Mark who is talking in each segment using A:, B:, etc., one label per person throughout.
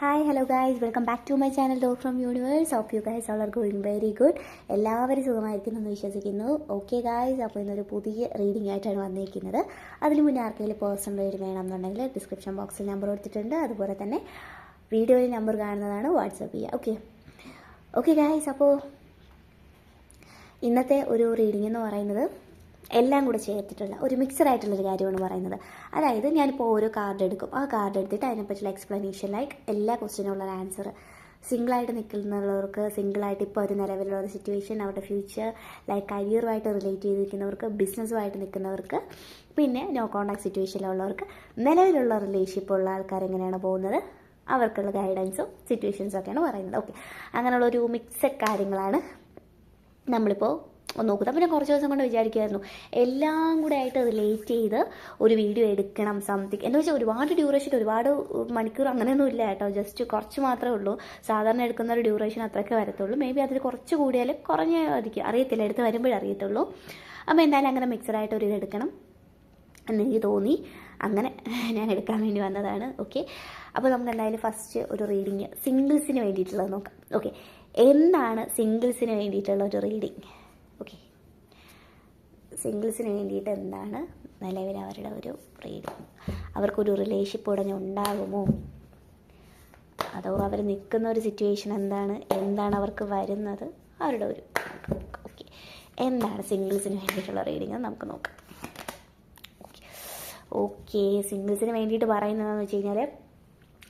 A: Hi hello guys welcome back to my channel dough from universe of you guys all are going very good എല്ലാവരും സുഖമായിരിക്കും എന്ന് വിശ്വസിക്കുന്നു. Okay guys അപ്പോൾ ഇന്നൊരു പുതിയ റീഡിംഗ് ആയിട്ടാണ് വന്നിരിക്കുന്നത്. അതിന് മുന്നേ ആർക്കെങ്കിലും പേഴ്സണൽ റീഡിംഗ് വേണമെന്നുണ്ടെങ്കിൽ ഡിസ്ക്രിപ്ഷൻ ബോക്സിൽ നമ്പർ കൊടുത്തിട്ടുണ്ട്. അതുപോലെ തന്നെ വീഡിയോയിൽ നമ്പർ കാണുന്നതാണ് വാട്സപ്പ് ചെയ്യുക. ഓക്കെ ഓക്കെ ഗായ്സ് അപ്പോൾ ഇന്നത്തെ ഒരു റീഡിംഗ് എന്ന് പറയുന്നത് എല്ലാം കൂടെ ചേർത്തിട്ടുള്ള ഒരു മിക്സഡ് ആയിട്ടുള്ളൊരു കാര്യമാണ് പറയുന്നത്. അതായത് ഞാനിപ്പോൾ ഓരോ കാർഡ് എടുക്കും. ആ കാർഡ് എടുത്തിട്ട് അതിനെപ്പറ്റിയുള്ള എക്സ്പ്ലനേഷൻ ലൈക്ക് എല്ലാ ക്വസ്റ്റിനുള്ള ആൻസർ സിംഗിളായിട്ട് നിൽക്കുന്നവർക്ക് സിംഗിളായിട്ട് ഇപ്പോൾ ഒരു നിലവിലുള്ള ഒരു സിറ്റുവേഷൻ അവരുടെ ഫ്യൂച്ചർ ലൈക്ക് കരിയറുമായിട്ട് റിലേറ്റ് ചെയ്തിരിക്കുന്നവർക്ക് ബിസിനസ്സുമായിട്ട് നിൽക്കുന്നവർക്ക് പിന്നെ നോ കോണ്ടാക്ട് സിറ്റുവേഷനിലുള്ളവർക്ക് നിലവിലുള്ള റിലേഷൻഷിപ്പ് ഉള്ള ആൾക്കാർ എങ്ങനെയാണ് പോകുന്നത്? അവർക്കുള്ള ഗൈഡൻസും സിറ്റുവേഷൻസും ഒക്കെയാണ് പറയുന്നത്. ഓക്കെ അങ്ങനെയുള്ള ഒരു മിക്സഡ് കാര്യങ്ങളാണ് നമ്മളിപ്പോൾ നോക്കുന്നത് പിന്നെ കുറച്ച് ദിവസം കൊണ്ട് വിചാരിക്കുമായിരുന്നു എല്ലാം കൂടെ ആയിട്ട് റിലേറ്റ് ചെയ്ത് ഒരു വീഡിയോ എടുക്കണം സംതിങ് എന്ന് വെച്ചാൽ ഒരുപാട് ഡ്യൂറേഷൻ ഒരുപാട് മണിക്കൂർ അങ്ങനെയൊന്നും ഇല്ല കേട്ടോ. ജസ്റ്റ് കുറച്ച് മാത്രമേ ഉള്ളൂ. സാധാരണ എടുക്കുന്ന ഒരു ഡ്യൂറേഷൻ അത്രയ്ക്ക് വരത്തുള്ളൂ. മേ ബി അതിൽ കുറച്ച് കൂടിയാൽ കുറഞ്ഞായിരിക്കും അറിയത്തില്ല. എടുത്ത് വരുമ്പോഴേ അറിയത്തുള്ളൂ. അപ്പോൾ എന്തായാലും അങ്ങനെ മിക്സഡായിട്ട് ഒരു ഇത് എടുക്കണം എന്നെനിക്ക് തോന്നി. അങ്ങനെ ഞാൻ എടുക്കാൻ വേണ്ടി വന്നതാണ്. ഓക്കെ അപ്പോൾ നമുക്ക് എന്തായാലും ഫസ്റ്റ് ഒരു റീഡിങ് സിംഗിൾസിന് വേണ്ടിയിട്ടുള്ളത് നോക്കാം. ഓക്കെ എന്താണ് സിംഗിൾസിന് വേണ്ടിയിട്ടുള്ള ഒരു റീഡിങ് ഓക്കെ സിംഗിൾസിന് വേണ്ടിയിട്ട് എന്താണ് നിലവിൽ അവരുടെ ഒരു റീഡിങ് അവർക്കൊരു റിലേഷൻഷിപ്പ് ഉടനെ ഉണ്ടാകുമോ? അതോ അവർ നിൽക്കുന്ന ഒരു സിറ്റുവേഷൻ എന്താണ്? എന്താണ് അവർക്ക് വരുന്നത്? അവരുടെ ഒരു ഓക്കെ എന്താണ് സിംഗിൾസിന് വേണ്ടിയിട്ടുള്ള റീഡിങ് നമുക്ക് നോക്കാം. ഓക്കെ സിംഗിൾസിന് വേണ്ടിയിട്ട് പറയുന്നതെന്ന് വെച്ച് കഴിഞ്ഞാൽ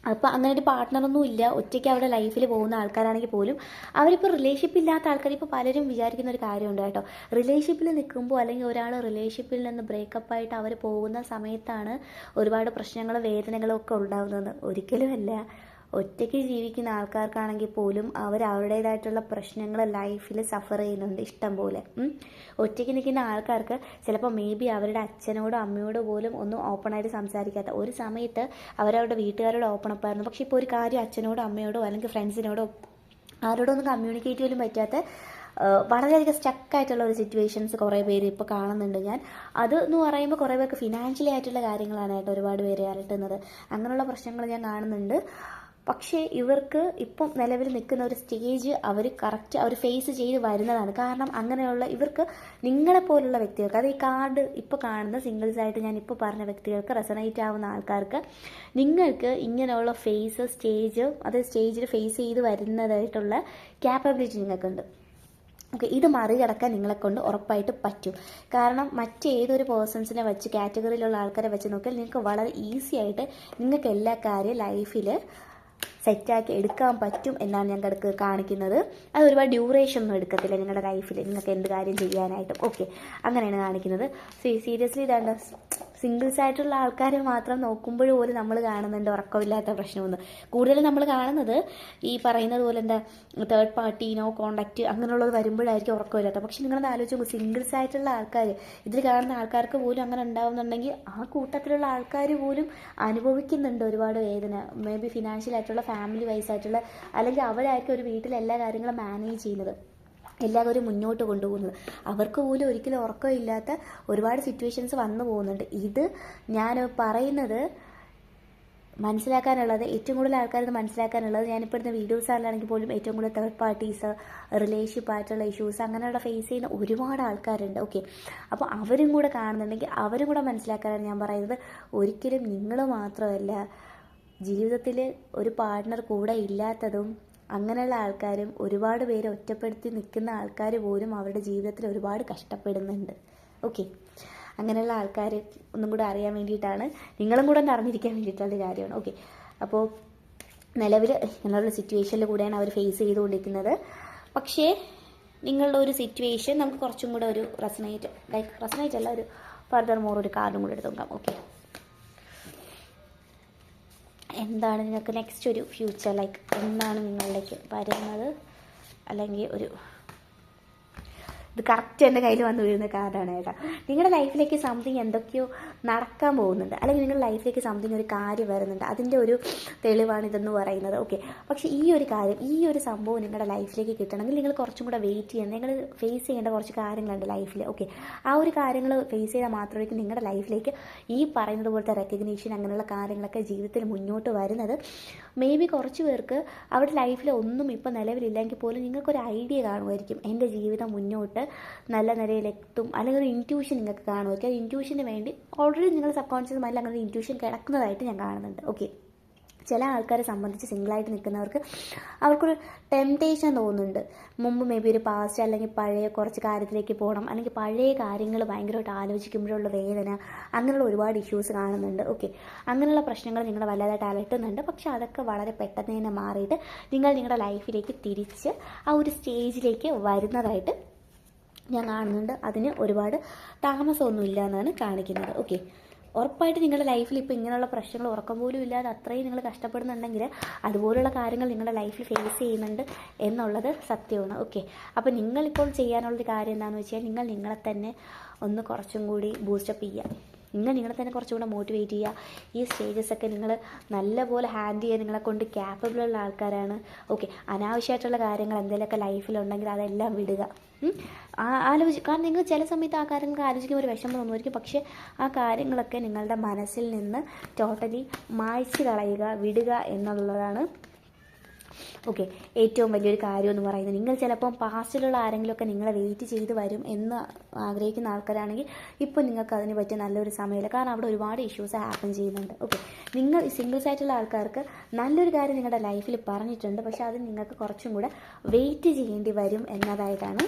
A: അപ്പോൾ അങ്ങനെ ഒരു പാർട്ട്ണറൊന്നും ഇല്ല. ഒറ്റയ്ക്ക് അവരുടെ ലൈഫിൽ പോകുന്ന ആൾക്കാരാണെങ്കിൽ പോലും അവരിപ്പോൾ റിലേഷൻഷിപ്പ് ഇല്ലാത്ത ആൾക്കാർ ഇപ്പോൾ പലരും വിചാരിക്കുന്ന ഒരു കാര്യമുണ്ട് കേട്ടോ. റിലേഷൻഷിപ്പിൽ നിൽക്കുമ്പോൾ അല്ലെങ്കിൽ ഒരാൾ റിലേഷൻഷിപ്പിൽ നിന്ന് ബ്രേക്കപ്പ് ആയിട്ട് അവർ പോകുന്ന സമയത്താണ് ഒരുപാട് പ്രശ്നങ്ങളും വേദനകളും ഒക്കെ ഉണ്ടാകുന്നത് ഒരിക്കലുമല്ല ഒറ്റയ്ക്ക് ജീവിക്കുന്ന ആൾക്കാർക്കാണെങ്കിൽ പോലും അവർ അവരുടേതായിട്ടുള്ള പ്രശ്നങ്ങൾ ലൈഫിൽ സഫർ ചെയ്യുന്നുണ്ട് ഇഷ്ടം പോലെ. ഒറ്റയ്ക്ക് നിൽക്കുന്ന ആൾക്കാർക്ക് ചിലപ്പോൾ മേ ബി അവരുടെ അച്ഛനോടോ അമ്മയോടോ പോലും ഒന്നും ഓപ്പണായിട്ട് സംസാരിക്കാത്ത. ഒരു സമയത്ത് അവരവരുടെ വീട്ടുകാരോട് ഓപ്പൺ അപ്പായിരുന്നു പക്ഷേ ഇപ്പോൾ ഒരു കാര്യം അച്ഛനോടോ അമ്മയോടോ അല്ലെങ്കിൽ ഫ്രണ്ട്സിനോടോ ആരോടൊന്നും കമ്മ്യൂണിക്കേറ്റ് പോലും പറ്റാത്ത വളരെയധികം സ്റ്റക്കായിട്ടുള്ള ഒരു സിറ്റുവേഷൻസ് കുറേ പേര് ഇപ്പോൾ കാണുന്നുണ്ട് ഞാൻ. അത് എന്ന് പറയുമ്പോൾ കുറേ പേർക്ക് ഫിനാൻഷ്യലി ആയിട്ടുള്ള കാര്യങ്ങളാണ് കേട്ടോ ഒരുപാട് പേര് അലട്ടുന്നത്. അങ്ങനെയുള്ള പ്രശ്നങ്ങൾ ഞാൻ കാണുന്നുണ്ട്. പക്ഷേ ഇവർക്ക് ഇപ്പം നിലവിൽ നിൽക്കുന്ന ഒരു സ്റ്റേജ് അവർ കറക്റ്റ് അവർ ഫേസ് ചെയ്ത് വരുന്നതാണ്. കാരണം അങ്ങനെയുള്ള ഇവർക്ക് നിങ്ങളെപ്പോലുള്ള വ്യക്തികൾക്ക് അത് ഈ കാർഡ് ഇപ്പോൾ കാണുന്ന സിംഗിൾസ് ആയിട്ട് ഞാൻ ഇപ്പോൾ പറഞ്ഞ വ്യക്തികൾക്ക് റെസണേറ്റ് ആവുന്ന ആൾക്കാർക്ക് നിങ്ങൾക്ക് ഇങ്ങനെയുള്ള ഫേസ് സ്റ്റേജ് അത് സ്റ്റേജിൽ ഫേസ് ചെയ്ത് വരുന്നതായിട്ടുള്ള ക്യാപ്പബിലിറ്റി നിങ്ങൾക്കുണ്ട്. ഓക്കെ ഇത് മറികടക്കാൻ നിങ്ങളെ കൊണ്ട് ഉറപ്പായിട്ട് പറ്റും. കാരണം മറ്റേതൊരു പേഴ്സൺസിനെ വെച്ച് കാറ്റഗറിയിലുള്ള ആൾക്കാരെ വെച്ച് നോക്കിയാൽ നിങ്ങൾക്ക് വളരെ ഈസി ആയിട്ട് നിങ്ങൾക്ക് എല്ലാ കാര്യം ലൈഫിൽ സെറ്റാക്കി എടുക്കാൻ പറ്റും എന്നാണ് ഞങ്ങൾക്ക് കാണിക്കുന്നത്. അത് ഒരുപാട് ഡ്യൂറേഷൻ ഒന്നും എടുക്കത്തില്ല നിങ്ങളുടെ ലൈഫിൽ നിങ്ങൾക്ക് എന്ത് കാര്യം ചെയ്യാനായിട്ടും. ഓക്കെ അങ്ങനെയാണ് കാണിക്കുന്നത്. സീരിയസ്ലി ഇതാണ്ട് സിംഗിൾസ് ആയിട്ടുള്ള ആൾക്കാരെ മാത്രം നോക്കുമ്പോൾ പോലും നമ്മൾ കാണുന്നുണ്ട് ഉറക്കമില്ലാത്ത പ്രശ്നമൊന്നും. കൂടുതലും നമ്മൾ കാണുന്നത് ഈ പറയുന്നത് പോലെ എന്താ തേർഡ് പാർട്ടി നോ കോണ്ടാക്റ്റ് അങ്ങനെയുള്ളത് വരുമ്പോഴായിരിക്കും ഉറക്കമില്ലാത്ത പക്ഷെ നിങ്ങളത് ആലോചിച്ച് നോക്കും സിംഗിൾസ് ആയിട്ടുള്ള ആൾക്കാർ ഇതിൽ കാണുന്ന ആൾക്കാർക്ക് പോലും അങ്ങനെ ഉണ്ടാവുന്നുണ്ടെങ്കിൽ ആ കൂട്ടത്തിലുള്ള ആൾക്കാർ പോലും അനുഭവിക്കുന്നുണ്ട് ഒരുപാട് വേദന. മേ ബി ഫിനാൻഷ്യൽ ആയിട്ടുള്ള ഫാമിലി വൈസ് ആയിട്ടുള്ള അല്ലെങ്കിൽ അവരായിരിക്കും ഒരു വീട്ടിൽ എല്ലാ കാര്യങ്ങളും മാനേജ് ചെയ്യുന്നത്. എല്ലാവരും മുന്നോട്ട് കൊണ്ടുപോകുന്നത്. അവർക്ക് പോലും ഒരിക്കലും ഉറക്കമില്ലാത്ത ഒരുപാട് സിറ്റുവേഷൻസ് വന്നു പോകുന്നുണ്ട്. ഇത് ഞാൻ പറയുന്നത് മനസ്സിലാക്കാനുള്ളത് ഏറ്റവും കൂടുതൽ ആൾക്കാർക്ക് മനസ്സിലാക്കാനുള്ളത് ഞാനിപ്പോൾ ഇടുന്ന വീഡിയോസിലാണെങ്കിൽ പോലും ഏറ്റവും കൂടുതൽ തേർഡ് പാർട്ടീസ് റിലേഷൻഷിപ്പ് ആയിട്ടുള്ള ഇഷ്യൂസ് അങ്ങനെയുള്ള ഫേസ് ചെയ്യുന്ന ഒരുപാട് ആൾക്കാരുണ്ട്. ഓക്കെ അപ്പോൾ അവരും കൂടെ കാണുന്നുണ്ടെങ്കിൽ അവരും കൂടെ മനസ്സിലാക്കാനാണ് ഞാൻ പറയുന്നത്. ഒരിക്കലും നിങ്ങൾ മാത്രമല്ല ജീവിതത്തിൽ ഒരു പാർട്ട്ണർ കൂടെ ഇല്ലാത്തതും അങ്ങനെയുള്ള ആൾക്കാരും ഒരുപാട് പേര് ഒറ്റപ്പെടുത്തി നിൽക്കുന്ന ആൾക്കാർ പോലും അവരുടെ ജീവിതത്തിൽ ഒരുപാട് കഷ്ടപ്പെടുന്നുണ്ട്. ഓക്കെ അങ്ങനെയുള്ള ആൾക്കാർ ഒന്നും കൂടെ അറിയാൻ വേണ്ടിയിട്ടാണ് നിങ്ങളും കൂടെ ഒന്ന് അറിഞ്ഞിരിക്കാൻ വേണ്ടിയിട്ടുള്ള കാര്യമാണ്. ഓക്കെ അപ്പോൾ നിലവിൽ ഇങ്ങനെയുള്ള സിറ്റുവേഷനിൽ കൂടെയാണ് അവർ ഫേസ് ചെയ്തുകൊണ്ടിരിക്കുന്നത്. പക്ഷേ നിങ്ങളുടെ ഒരു സിറ്റുവേഷൻ നമുക്ക് കുറച്ചും കൂടെ ഒരു റെസനേറ്റ് ലൈക്ക് റെസനേറ്റ് അല്ല ഒരു ഫർദർ മോർ ഒരു കാർഡും കൂടെ എടുത്ത് നോക്കാം. ഓക്കെ എന്താണ് നിങ്ങൾക്ക് നെക്സ്റ്റ് ഒരു ഫ്യൂച്ചർ ലൈക്ക് എന്താണ് നിങ്ങളിലേക്ക് വരുന്നത് അല്ലെങ്കിൽ ഒരു ഇത് കറക്റ്റ് എന്റെ കയ്യിൽ വന്നു വീഴുന്ന കാർഡാണ് കേട്ടോ. നിങ്ങളുടെ ലൈഫിലേക്ക് സംതിങ് എന്തൊക്കെയോ നടക്കാൻ പോകുന്നുണ്ട്. അല്ലെങ്കിൽ നിങ്ങളുടെ ലൈഫിലേക്ക് സംതിങ് ഒരു കാര്യം വരുന്നുണ്ട്. അതിന്റെ ഒരു തെളിവാണ് ഇതെന്ന് പറയുന്നത്. ഓക്കെ പക്ഷേ ഈ ഒരു കാര്യം ഈ ഒരു സംഭവം നിങ്ങളുടെ ലൈഫിലേക്ക് കിട്ടണമെങ്കിൽ നിങ്ങൾ കുറച്ചും കൂടെ വെയിറ്റ് ചെയ്യണം. നിങ്ങൾ ഫേസ് ചെയ്യേണ്ട കുറച്ച് കാര്യങ്ങളുണ്ട് ലൈഫിൽ ഓക്കെ ആ ഒരു കാര്യങ്ങൾ ഫേസ് ചെയ്താൽ മാത്രമായിരിക്കും നിങ്ങളുടെ ലൈഫിലേക്ക് ഈ പറയുന്നത് പോലത്തെ റെക്കഗ്നീഷൻ അങ്ങനെയുള്ള കാര്യങ്ങളൊക്കെ ജീവിതത്തിൽ മുന്നോട്ട് വരുന്നത്. മേ ബി കുറച്ച് പേർക്ക് അവരുടെ ലൈഫിൽ ഒന്നും ഇപ്പോൾ നിലവിലില്ലെങ്കിൽ പോലും നിങ്ങൾക്കൊരു ഐഡിയ കാണുമായിരിക്കും. എന്റെ ജീവിതം മുന്നോട്ട് നല്ല നിലയിലെത്തും. അല്ലെങ്കിൽ ഒരു ഇന്റ്യൂഷൻ നിങ്ങൾക്ക് കാണും ഓക്കെ ഇന്റ്യൂഷന് വേണ്ടി ഓൾറെഡി നിങ്ങൾ സബ് കോൺഷ്യസ് മൈൻഡിൽ അങ്ങനെ ഒരു ഇന്റ്യൂഷൻ കിടക്കുന്നതായിട്ട് ഞാൻ കാണുന്നുണ്ട് ഓക്കെ ചില ആൾക്കാരെ സംബന്ധിച്ച് സിംഗിളായിട്ട് നിൽക്കുന്നവർക്ക് അവർക്കൊരു ടെംപ്റ്റേഷൻ തോന്നുന്നുണ്ട്. മുമ്പ് മേ ബി ഒരു പാസ്റ്റ് അല്ലെങ്കിൽ പഴയ കുറച്ച് കാര്യത്തിലേക്ക് പോകണം. അല്ലെങ്കിൽ പഴയ കാര്യങ്ങൾ ഭയങ്കരമായിട്ട് ആലോചിക്കുമ്പോഴുള്ള വേദന അങ്ങനെയുള്ള ഒരുപാട് ഇഷ്യൂസ് കാണുന്നുണ്ട് ഓക്കെ അങ്ങനെയുള്ള പ്രശ്നങ്ങൾ നിങ്ങൾ വല്ലാതായിട്ട് അലട്ടുന്നുണ്ട്. പക്ഷേ അതൊക്കെ വളരെ പെട്ടെന്ന് തന്നെ മാറിയിട്ട് നിങ്ങൾ നിങ്ങളുടെ ലൈഫിലേക്ക് തിരിച്ച് ആ ഒരു സ്റ്റേജിലേക്ക് വരുന്നതായിട്ട് ഞാൻ കാണുന്നുണ്ട്. അതിന് ഒരുപാട് താമസമൊന്നുമില്ല എന്നാണ് കാണിക്കുന്നത്. ഓക്കെ ഉറപ്പായിട്ട് നിങ്ങളുടെ ലൈഫിൽ ഇപ്പോൾ ഇങ്ങനെയുള്ള പ്രശ്നങ്ങൾ ഉറക്കം പോലും ഇല്ലാതെ അത്രയും നിങ്ങൾ കഷ്ടപ്പെടുന്നുണ്ടെങ്കിൽ അതുപോലുള്ള കാര്യങ്ങൾ നിങ്ങളുടെ ലൈഫിൽ ഫേസ് ചെയ്യുന്നുണ്ട് എന്നുള്ളത് സത്യമാണ്. ഓക്കെ അപ്പോൾ നിങ്ങളിപ്പോൾ ചെയ്യാനുള്ളൊരു കാര്യം എന്താണെന്ന് വെച്ചാൽ നിങ്ങൾ നിങ്ങളെ തന്നെ ഒന്ന് കുറച്ചും കൂടി ബൂസ്റ്റപ്പ് ചെയ്യുക. നിങ്ങൾ നിങ്ങളെ തന്നെ കുറച്ചും കൂടെ മോട്ടിവേറ്റ് ചെയ്യുക. ഈ സ്റ്റേജസൊക്കെ നിങ്ങൾ നല്ലപോലെ ഹാൻഡിൽ ചെയ്യാൻ നിങ്ങളെ കൊണ്ട് ക്യാപ്പബിളുള്ള ആൾക്കാരാണ്. ഓക്കെ അനാവശ്യമായിട്ടുള്ള കാര്യങ്ങൾ എന്തെങ്കിലുമൊക്കെ ലൈഫിലുണ്ടെങ്കിൽ അതെല്ലാം വിടുക. ആലോചി കാരണം നിങ്ങൾ ചില സമയത്ത് ആ കാര്യങ്ങൾക്ക് ആലോചിക്കുമ്പോൾ ഒരു വിഷമം തോന്നുമായിരിക്കും. പക്ഷേ ആ കാര്യങ്ങളൊക്കെ നിങ്ങളുടെ മനസ്സിൽ നിന്ന് ടോട്ടലി മായ്ച്ചു കളയുക വിടുക എന്നുള്ളതാണ്. ഓക്കെ ഏറ്റവും വലിയൊരു കാര്യം എന്ന് പറയുന്നത്. നിങ്ങൾ ചിലപ്പം പാസ്റ്റിലുള്ള ആരെങ്കിലുമൊക്കെ നിങ്ങളെ വെയിറ്റ് ചെയ്ത് വരും എന്ന് ആഗ്രഹിക്കുന്ന ആൾക്കാരാണെങ്കിൽ ഇപ്പോൾ നിങ്ങൾക്ക് അതിന് പറ്റിയ നല്ലൊരു സമയമില്ല. കാരണം അവിടെ ഒരുപാട് ഇഷ്യൂസ് ഹാപ്പൻ ചെയ്യുന്നുണ്ട്. ഓക്കെ നിങ്ങൾ സിംഗിൾസ് ആയിട്ടുള്ള ആൾക്കാർക്ക് നല്ലൊരു കാര്യം നിങ്ങളുടെ ലൈഫിൽ പറഞ്ഞിട്ടുണ്ട്. പക്ഷേ അത് നിങ്ങൾക്ക് കുറച്ചും കൂടെ വെയിറ്റ് ചെയ്യേണ്ടി വരും എന്നതായിട്ടാണ്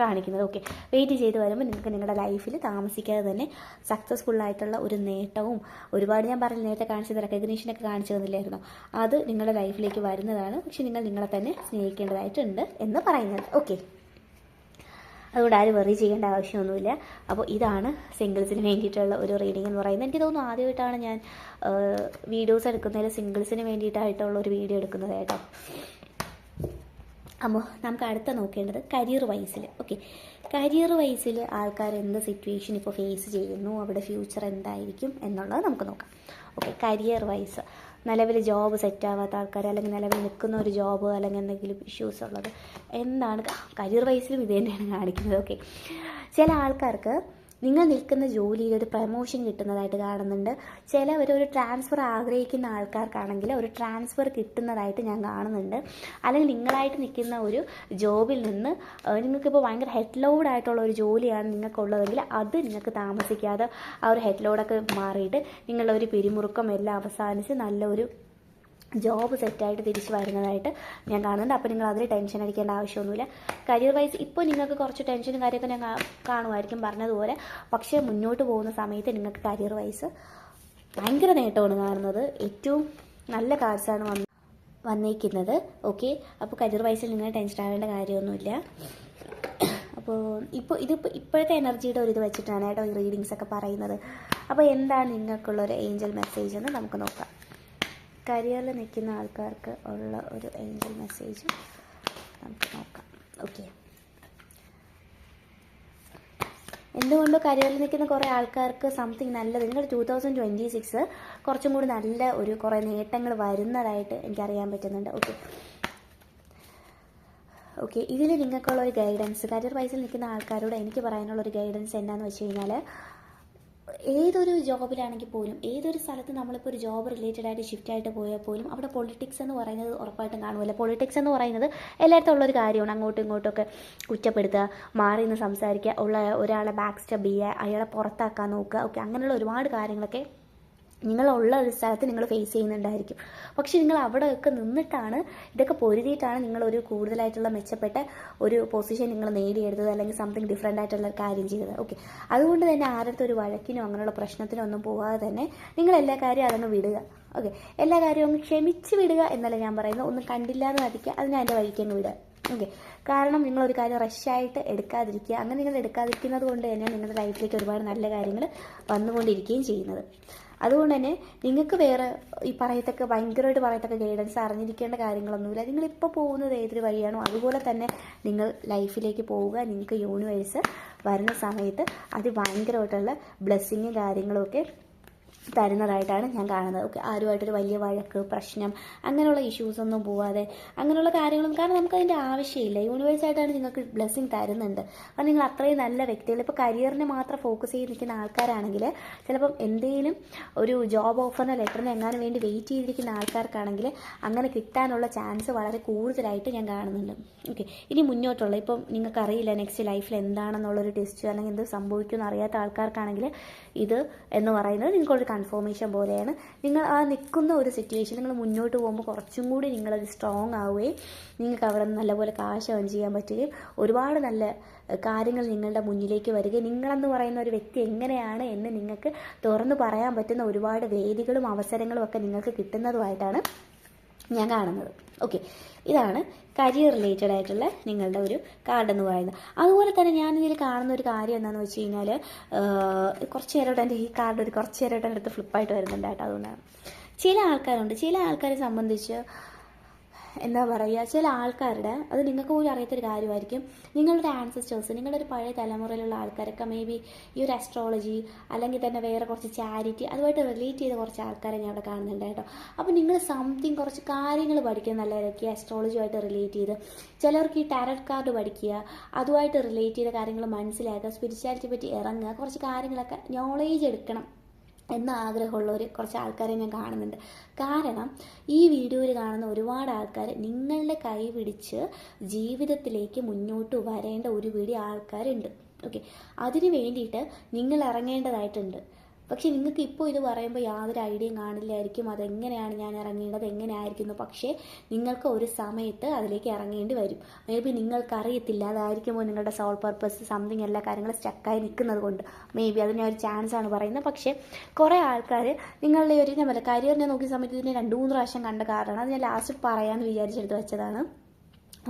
A: കാണിക്കുന്നത്. ഓക്കെ വെയിറ്റ് ചെയ്ത് വരുമ്പോൾ നിങ്ങൾക്ക് നിങ്ങളുടെ ലൈഫിൽ താമസിക്കാതെ തന്നെ സക്സസ്ഫുൾ ആയിട്ടുള്ള ഒരു നേട്ടവും ഒരുപാട് ഞാൻ പറഞ്ഞ നേരത്തെ കാണിച്ചത് റെക്കഗ്നീഷനൊക്കെ കാണിച്ചു തന്നില്ലായിരുന്നു? അത് നിങ്ങളുടെ ലൈഫിലേക്ക് വരുന്നതാണ്. പക്ഷെ നിങ്ങൾ നിങ്ങളെ തന്നെ സ്നേഹിക്കേണ്ടതായിട്ടുണ്ട് എന്ന് പറയുന്നത്. ഓക്കെ അതുകൊണ്ട് ആരും വെറി ചെയ്യേണ്ട ആവശ്യമൊന്നുമില്ല. അപ്പോൾ ഇതാണ് സിംഗിൾസിന് വേണ്ടിയിട്ടുള്ള ഒരു റീഡിംഗ് എന്ന് പറയുന്നത്. എനിക്ക് തോന്നുന്നു ആദ്യമായിട്ടാണ് ഞാൻ വീഡിയോസ് എടുക്കുന്നതിൽ സിംഗിൾസിന് വേണ്ടിയിട്ടായിട്ടുള്ള ഒരു വീഡിയോ എടുക്കുന്നത് കേട്ടോ അപ്പോൾ നമുക്ക് അടുത്ത നോക്കേണ്ടത് കരിയർ വൈസിൽ ഓക്കെ കരിയർ വൈസിൽ ആൾക്കാർ എന്ത് സിറ്റുവേഷൻ ഇപ്പോൾ ഫേസ് ചെയ്യുന്നു അവിടെ ഫ്യൂച്ചർ എന്തായിരിക്കും എന്നുള്ളത് നമുക്ക് നോക്കാം. ഓക്കെ കരിയർ വൈസ് നിലവിൽ ജോബ് സെറ്റ് ആവാത്ത ആൾക്കാർ അല്ലെങ്കിൽ നിലവിൽ നിൽക്കുന്ന ഒരു ജോബ് അല്ലെങ്കിൽ എന്തെങ്കിലും ഇഷ്യൂസ് ഉള്ളത്. എന്താണ്? കരിയർ വൈസിലും ഇത് തന്നെയാണ് കാണിക്കുന്നത്. ഓക്കെ ചില ആൾക്കാർക്ക് നിങ്ങൾ നിൽക്കുന്ന ജോലിയിൽ ഒരു പ്രമോഷൻ കിട്ടുന്നതായിട്ട് കാണുന്നുണ്ട്. ചിലവർ ഒരു ട്രാൻസ്ഫർ ആഗ്രഹിക്കുന്ന ആൾക്കാർക്കാണെങ്കിൽ ഒരു ട്രാൻസ്ഫർ കിട്ടുന്നതായിട്ട് ഞാൻ കാണുന്നുണ്ട്. അല്ലെങ്കിൽ നിങ്ങളായിട്ട് നിൽക്കുന്ന ഒരു ജോബിൽ നിന്ന് നിങ്ങൾക്കിപ്പോൾ ഭയങ്കര ഹെഡ് ലോഡ് ആയിട്ടുള്ള ഒരു ജോലിയാണ് നിങ്ങൾക്കുള്ളതെങ്കിൽ അത് നിങ്ങൾക്ക് താമസിക്കാതെ ആ ഒരു ഹെഡ് ലോഡൊക്കെ മാറിയിട്ട് ഒരു പിരിമുറുക്കം എല്ലാം അവസാനിച്ച് നല്ലൊരു ജോബ് സെറ്റായിട്ട് തിരിച്ച് വരുന്നതായിട്ട് ഞാൻ കാണുന്നുണ്ട്. അപ്പോൾ നിങ്ങൾ അതിൽ ടെൻഷൻ അടിക്കേണ്ട ആവശ്യമൊന്നുമില്ല. കരിയർ വൈസ് ഇപ്പോൾ നിങ്ങൾക്ക് കുറച്ച് ടെൻഷനും കാര്യമൊക്കെ ഞാൻ കാണുമായിരിക്കും പറഞ്ഞതുപോലെ. പക്ഷേ മുന്നോട്ട് പോകുന്ന സമയത്ത് നിങ്ങൾക്ക് കരിയർ വൈസ് ഭയങ്കര നേട്ടമാണ് കാണുന്നത്. ഏറ്റവും നല്ല കാഴ്ചയാണ് വന്ന് വന്നേക്കുന്നത്. ഓക്കെ അപ്പോൾ കരിയർ വൈസിൽ നിങ്ങൾ ടെൻഷൻ ആവേണ്ട കാര്യമൊന്നുമില്ല. അപ്പോൾ ഇപ്പോൾ ഇതിപ്പോൾ ഇപ്പോഴത്തെ എനർജിയുടെ ഒരു ഇത് വെച്ചിട്ടാണ് കേട്ടോ ഈ റീഡിങ്സ് ഒക്കെ പറയുന്നത്. അപ്പോൾ എന്താണ് നിങ്ങൾക്കുള്ളൊരു ഏഞ്ചൽ മെസ്സേജ് എന്ന് നമുക്ക് നോക്കാം. കരിയറിൽ നിൽക്കുന്ന ആൾക്കാർക്ക് ഉള്ള ഒരു ഏഞ്ചൽ മെസ്സേജ് നമുക്ക് നോക്കാം. ഓക്കെ എന്തുകൊണ്ടോ കരിയറിൽ നിൽക്കുന്ന കുറേ ആൾക്കാർക്ക് സംതിങ് നല്ലത്. നിങ്ങൾ ടൂ തൗസൻഡ് ട്വന്റി സിക്സ് കുറച്ചും കൂടി നല്ല ഒരു കുറേ നേട്ടങ്ങൾ വരുന്നതായിട്ട് എനിക്കറിയാൻ പറ്റുന്നുണ്ട്. ഓക്കെ ഓക്കെ ഇതിൽ നിങ്ങൾക്കുള്ള ഒരു ഗൈഡൻസ് കരിയർ വൈസിൽ നിൽക്കുന്ന ആൾക്കാരോട് എനിക്ക് പറയാനുള്ള ഒരു ഗൈഡൻസ് എന്താണെന്ന് വെച്ച് കഴിഞ്ഞാൽ ഏതൊരു ജോബിലാണെങ്കിൽ പോലും ഏതൊരു സ്ഥലത്ത് നമ്മളിപ്പോൾ ഒരു ജോബ് റിലേറ്റഡ് ആയിട്ട് ഷിഫ്റ്റ് ആയിട്ട് പോയാൽ പോലും അവിടെ പൊളിറ്റിക്സ് എന്ന് പറയുന്നത് ഉറപ്പായിട്ടും കാണുമല്ലോ. പൊളിറ്റിക്സ് എന്ന് പറയുന്നത് എല്ലായിടത്തും ഉള്ളൊരു കാര്യമാണ്. അങ്ങോട്ടും ഇങ്ങോട്ടും ഒക്കെ കുറ്റപ്പെടുത്തുക മാറി നിന്ന് സംസാരിക്കുക ഉള്ള ഒരാളെ ബാക്ക് സ്റ്റബ് ചെയ്യുക അയാളെ പുറത്താക്കാൻ നോക്കുക ഓക്കെ അങ്ങനെയുള്ള ഒരുപാട് കാര്യങ്ങളൊക്കെ നിങ്ങളുള്ള ഒരു സ്ഥലത്ത് നിങ്ങൾ ഫേസ് ചെയ്യുന്നുണ്ടായിരിക്കും. പക്ഷെ നിങ്ങൾ അവിടെയൊക്കെ നിന്നിട്ടാണ് ഇതൊക്കെ പൊരുതിയിട്ടാണ് നിങ്ങളൊരു കൂടുതലായിട്ടുള്ള മെച്ചപ്പെട്ട ഒരു പൊസിഷൻ നിങ്ങൾ നേടിയെടുത്തത് അല്ലെങ്കിൽ സംതിങ് ഡിഫറെന്റ് ആയിട്ടുള്ള കാര്യം ചെയ്തത്. ഓക്കെ അതുകൊണ്ട് തന്നെ ആരുടെ ഒരു വഴക്കിനോ അങ്ങനെയുള്ള പ്രശ്നത്തിനോ ഒന്നും പോകാതെ തന്നെ നിങ്ങൾ എല്ലാ കാര്യവും അതങ്ങ് വിടുക. ഓക്കെ എല്ലാ കാര്യവും അങ്ങ് ക്ഷമിച്ച് വിടുക എന്നല്ല ഞാൻ പറയുന്നത്. ഒന്നും കണ്ടില്ല എന്ന് നടിക്കുക അത് ഞാൻ വഴിക്ക് അങ്ങ് വിടുക. ഓക്കെ കാരണം നിങ്ങളൊരു കാര്യം റഷായിട്ട് എടുക്കാതിരിക്കുക. അങ്ങനെ നിങ്ങൾ എടുക്കാതിരിക്കുന്നത് കൊണ്ട് തന്നെ നിങ്ങളുടെ ലൈഫിലേക്ക് ഒരുപാട് നല്ല കാര്യങ്ങൾ വന്നുകൊണ്ടിരിക്കുകയും ചെയ്യുന്നത്. അതുകൊണ്ട് തന്നെ നിങ്ങൾക്ക് വേറെ ഈ പറയത്തക്ക ഭയങ്കരമായിട്ട് പറയത്തക്ക ഗൈഡൻസ് അറിഞ്ഞിരിക്കേണ്ട കാര്യങ്ങളൊന്നുമില്ല. നിങ്ങളിപ്പോൾ പോകുന്നത് ഏതൊരു വഴിയാണോ അതുപോലെ തന്നെ നിങ്ങൾ ലൈഫിലേക്ക് പോവുക. നിങ്ങൾക്ക് യൂണിവേഴ്സ് വരുന്ന സമയത്ത് അത് ഭയങ്കരമായിട്ടുള്ള ബ്ലെസ്സിങ്ങും കാര്യങ്ങളും ഒക്കെ തരുന്നതായിട്ടാണ് ഞാൻ കാണുന്നത്. ഓക്കെ ആരുമായിട്ടൊരു വലിയ വഴക്ക് പ്രശ്നം അങ്ങനെയുള്ള ഇഷ്യൂസൊന്നും പോവാതെ അങ്ങനെയുള്ള കാര്യങ്ങളും കാരണം നമുക്ക് അതിന്റെ ആവശ്യമില്ല യൂണിവേഴ്സായിട്ടാണ് നിങ്ങൾക്ക് ബ്ലെസ്സിങ് തരുന്നുണ്ട്. കാരണം നിങ്ങൾ അത്രയും നല്ല വ്യക്തികൾ. ഇപ്പോൾ കരിയറിനെ മാത്രം ഫോക്കസ് ചെയ്ത് നിൽക്കുന്ന ആൾക്കാരാണെങ്കിൽ ചിലപ്പം എന്തെങ്കിലും ഒരു ജോബ് ഓഫറിനെ ലെറ്ററിന് എങ്ങാനും വേണ്ടി വെയിറ്റ് ചെയ്തിരിക്കുന്ന ആൾക്കാർക്കാണെങ്കിൽ അങ്ങനെ കിട്ടാനുള്ള ചാൻസ് വളരെ കൂടുതലായിട്ട് ഞാൻ കാണുന്നുണ്ട്. ഓക്കെ ഇനി മുന്നോട്ടുള്ള ഇപ്പം നിങ്ങൾക്കറിയില്ല നെക്സ്റ്റ് ലൈഫിൽ എന്താണെന്നുള്ളൊരു ടെസ്റ്റ് അല്ലെങ്കിൽ എന്ത് സംഭവിക്കുമെന്ന് അറിയാത്ത ആൾക്കാർക്കാണെങ്കിൽ ഇത് എന്ന് പറയുന്നത് നിങ്ങൾക്കൊരു കൺഫർമേഷൻ പോലെയാണ്. നിങ്ങൾ ആ നിൽക്കുന്ന ഒരു സിറ്റുവേഷൻ നിങ്ങൾ മുന്നോട്ട് പോകുമ്പോൾ കുറച്ചും കൂടി നിങ്ങളത് സ്ട്രോങ് ആവുകയും നിങ്ങൾക്ക് അവിടെ നിന്ന് നല്ലപോലെ കാശ് ഏൺ ചെയ്യാൻ പറ്റുകയും ഒരുപാട് നല്ല കാര്യങ്ങൾ നിങ്ങളുടെ മുന്നിലേക്ക് വരികയും നിങ്ങളെന്ന് പറയുന്ന ഒരു വ്യക്തി എങ്ങനെയാണ് എന്ന് നിങ്ങൾക്ക് തുറന്നു പറയാൻ പറ്റുന്ന ഒരുപാട് വേദികളും അവസരങ്ങളും ഒക്കെ നിങ്ങൾക്ക് കിട്ടുന്നതുമായിട്ടാണ് ഞാൻ കാണുന്നത്. ഓക്കെ ഇതാണ് കരിയർ റിലേറ്റഡ് ആയിട്ടുള്ള നിങ്ങളുടെ ഒരു കാർഡ് എന്ന് പറയുന്നത്. അതുപോലെ തന്നെ ഞാൻ ഇതിൽ കാണുന്ന ഒരു കാര്യം എന്താണെന്ന് വെച്ച് കഴിഞ്ഞാൽ കുറച്ച് നേരമായിട്ട് എന്റെ ഈ കാർഡ് ഒരു കുറച്ച് നേരമായിട്ട് എന്റെ അടുത്ത് ഫ്ലിപ്പായിട്ട് വരുന്നുണ്ടായിട്ട് അതുകൊണ്ടാണ്. ചില ആൾക്കാരുണ്ട്. ചില ആൾക്കാരെ സംബന്ധിച്ച് എന്താ പറയുക ചില ആൾക്കാരുടെ അത് നിങ്ങൾക്ക് പോലും അറിയാത്തൊരു കാര്യമായിരിക്കും. നിങ്ങളുടെ ആൻസസ്റ്റേഴ്സ് നിങ്ങളുടെ ഒരു പഴയ തലമുറയിലുള്ള ആൾക്കാരൊക്കെ മേ ബി ഈ ഒരു അസ്ട്രോളജി അല്ലെങ്കിൽ തന്നെ വേറെ കുറച്ച് ചാരിറ്റി അതുമായിട്ട് റിലേറ്റ് ചെയ്ത കുറച്ച് ആൾക്കാരെ ഞാൻ അവിടെ കാണുന്നുണ്ട് കേട്ടോ. അപ്പോൾ നിങ്ങൾ സംതിങ് കുറച്ച് കാര്യങ്ങൾ പഠിക്കുക നല്ലതൊക്കെ അസ്ട്രോളജിയുമായിട്ട് റിലേറ്റ് ചെയ്ത്. ചിലവർക്ക് ഈ ടാരറ്റ് കാർഡ് പഠിക്കുക അതുമായിട്ട് റിലേറ്റ് ചെയ്ത കാര്യങ്ങൾ മനസ്സിലാക്കുക സ്പിരിച്വാലിറ്റി പറ്റി ഇറങ്ങുക കുറച്ച് കാര്യങ്ങളൊക്കെ നോളേജ് എടുക്കണം. എന്ന ആഗ്രഹമുള്ളവർ കുറച്ച് ആൾക്കാരെ ഞാൻ കാണുന്നുണ്ട്. കാരണം ഈ വീഡിയോയിൽ കാണുന്ന ഒരുപാട് ആൾക്കാർ നിങ്ങളുടെ കൈ പിടിച്ച് ജീവിതത്തിലേക്ക് മുന്നോട്ട് വരേണ്ട ഒരു പിടി ആൾക്കാരുണ്ട്. ഓക്കെ? അതിനു വേണ്ടിയിട്ട് നിങ്ങൾ ഇറങ്ങേണ്ടതായിട്ടുണ്ട്. പക്ഷെ നിങ്ങൾക്ക് ഇപ്പോൾ ഇത് പറയുമ്പോൾ യാതൊരു ഐഡിയയും കാണില്ലായിരിക്കും. അതെങ്ങനെയാണ് ഞാൻ ഇറങ്ങേണ്ടത്? എങ്ങനെയായിരിക്കുന്നു? പക്ഷേ നിങ്ങൾക്ക് ഒരു സമയത്ത് അതിലേക്ക് ഇറങ്ങേണ്ടി വരും. May be നിങ്ങൾക്കറിയത്തില്ല. അതായിരിക്കുമ്പോൾ നിങ്ങളുടെ സോൾ പർപ്പസ് സംതിങ് എല്ലാ കാര്യങ്ങളും സ്റ്റക്കായി നിൽക്കുന്നത് കൊണ്ട്. മേ ബി അത് ഒരു ചാൻസ് ആണ് പറയുന്നത്. പക്ഷേ കുറേ ആൾക്കാർ നിങ്ങളുടെ ഒരു ഞാൻ കരിയറിനെ നോക്കിയ സമയത്ത് ഇതിനെ രണ്ട് മൂന്ന് പ്രാവശ്യം കണ്ട കാരണം അത് ഞാൻ ലാസ്റ്റ് പറയാമെന്ന് വിചാരിച്ചെടുത്ത് വെച്ചതാണ്.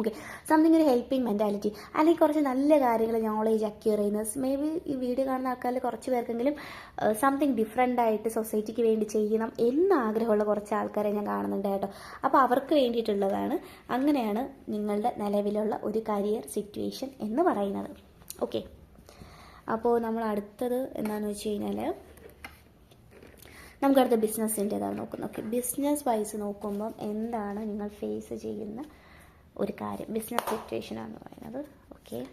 A: ഓക്കെ സംതിങ് ഒരു ഹെൽപ്പിംഗ് മെന്റാലിറ്റി അല്ലെങ്കിൽ കുറച്ച് നല്ല കാര്യങ്ങൾ നോളേജ് അക്യൂർ ചെയ്യുന്നത്. മേ ബി ഈ വീഡിയോ കാണുന്ന ആൾക്കാരിൽ കുറച്ച് പേർക്കെങ്കിലും സംതിങ് ഡിഫറെന്റ് ആയിട്ട് സൊസൈറ്റിക്ക് വേണ്ടി ചെയ്യണം എന്നാഗ്രഹമുള്ള കുറച്ച് ആൾക്കാരെ ഞാൻ കാണുന്നുണ്ട് കേട്ടോ. അപ്പോൾ അവർക്ക് വേണ്ടിയിട്ടുള്ളതാണ് അങ്ങനെയാണ് നിങ്ങളുടെ നിലവിലുള്ള ഒരു കരിയർ സിറ്റുവേഷൻ എന്ന് പറയുന്നത്. ഓക്കെ അപ്പോൾ നമ്മൾ അടുത്തത് എന്താണെന്ന് വെച്ച് കഴിഞ്ഞാൽ നമുക്കടുത്ത ബിസിനസ്സിന്റെതാണ് നോക്കുന്നത്. ഓക്കെ ബിസിനസ് വൈസ് നോക്കുമ്പം എന്താണ് നിങ്ങൾ ഫേസ് ചെയ്യുന്ന ഒരു കാര്യം. ബിസിനസ് സിറ്റുവേഷൻ സിറ്റുവേഷനാണെന്ന് പറയുന്നത്. ഓക്കെ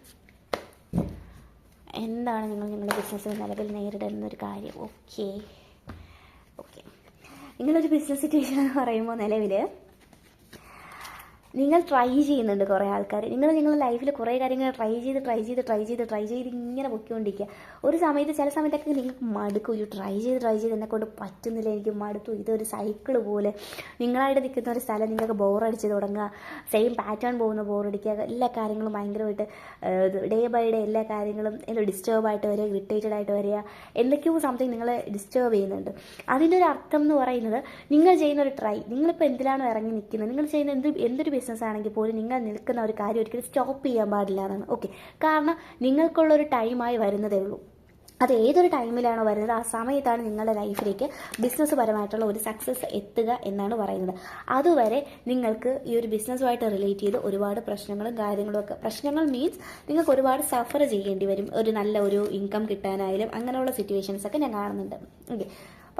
A: എന്താണ് നിങ്ങൾ നിങ്ങളുടെ ബിസിനസ്സിൽ നിലവിൽ നേരിടുന്ന ഒരു കാര്യം? ഓക്കെ ഓക്കെ നിങ്ങളൊരു ബിസിനസ് സിറ്റുവേഷൻ എന്ന് പറയുമ്പോൾ നിലവിൽ നിങ്ങൾ ട്രൈ ചെയ്യുന്നുണ്ട് കുറേ ആൾക്കാർ നിങ്ങൾ നിങ്ങളുടെ ലൈഫിൽ കുറേ കാര്യങ്ങൾ ട്രൈ ചെയ്ത് ട്രൈ ചെയ്ത് ട്രൈ ചെയ്ത് ട്രൈ ചെയ്ത് ഇങ്ങനെ പൊയ്ക്കൊണ്ടിരിക്കുക ഒരു സമയത്ത് ചില സമയത്തൊക്കെ നിങ്ങൾക്ക് മടുക്കും. ഈ ട്രൈ ചെയ്ത് ട്രൈ ചെയ്ത് എന്നെ കൊണ്ട് പറ്റുന്നില്ല എനിക്ക് മടുത്തു. ഇതൊരു സൈക്കിൾ പോലെ. നിങ്ങളായിട്ട് നിൽക്കുന്ന ഒരു സ്ഥലം നിങ്ങൾക്ക് ബോറടിച്ച് തുടങ്ങുക. സെയിം പാറ്റേൺ പോകുന്ന ബോറടിക്കുക എല്ലാ കാര്യങ്ങളും ഭയങ്കരമായിട്ട് ഡേ ബൈ ഡേ എല്ലാ കാര്യങ്ങളും എന്തോ ഡിസ്റ്റേബായിട്ട് വരിക ഇറിറ്റേറ്റഡ് ആയിട്ട് വരിക. എന്തൊക്കെയോ സംതിങ് നിങ്ങളെ ഡിസ്റ്റേബ് ചെയ്യുന്നുണ്ട്. അതിന്റെ ഒരു അർത്ഥം എന്ന് പറയുന്നത് നിങ്ങൾ ചെയ്യുന്ന ഒരു ട്രൈ നിങ്ങളിപ്പോൾ എന്തിനാണ് ഇറങ്ങി നിൽക്കുന്നത്? നിങ്ങൾ ചെയ്യുന്ന എന്ത് എന്തൊരു ബിസിനസ് ആണെങ്കിൽ പോലും നിങ്ങൾ നിൽക്കുന്ന ഒരു കാര്യം ഒരിക്കലും സ്റ്റോപ്പ് ചെയ്യാൻ പാടില്ല എന്നാണ്. ഓക്കെ കാരണം നിങ്ങൾക്കുള്ളൊരു ടൈമായി വരുന്നതേ ഉള്ളൂ. അത് ഏതൊരു ടൈമിലാണോ വരുന്നത് ആ സമയത്താണ് നിങ്ങളുടെ ലൈഫിലേക്ക് ബിസിനസ് പരമായിട്ടുള്ള ഒരു സക്സസ് എത്തുക എന്നാണ് പറയുന്നത്. അതുവരെ നിങ്ങൾക്ക് ഈ ഒരു ബിസിനസ്സുമായിട്ട് റിലേറ്റ് ചെയ്ത് ഒരുപാട് പ്രശ്നങ്ങളും കാര്യങ്ങളും ഒക്കെ. പ്രശ്നങ്ങൾ മീൻസ് നിങ്ങൾക്ക് ഒരുപാട് സഫർ ചെയ്യേണ്ടി വരും. ഒരു നല്ല ഒരു ഇൻകം കിട്ടാനായാലും അങ്ങനെയുള്ള സിറ്റുവേഷൻസ് ഒക്കെ ഞാൻ കാണുന്നുണ്ട്. ഓക്കെ